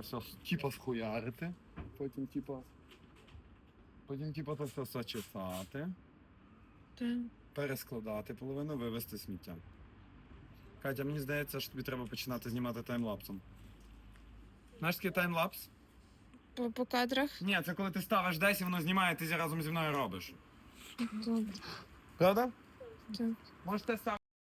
все типа схуярити. Потім типа. Потім типа то все зачесати. Так. перескладати половину, вивезти сміття. Катя, мені здається, що тобі треба починати знімати таймлапсом. Знаєш такий таймлапс? По, по кадрах. Ні, це коли ти ставиш десь і воно знімає, ти разом зі мною робиш. Добре. Правда? Так. Можете сам.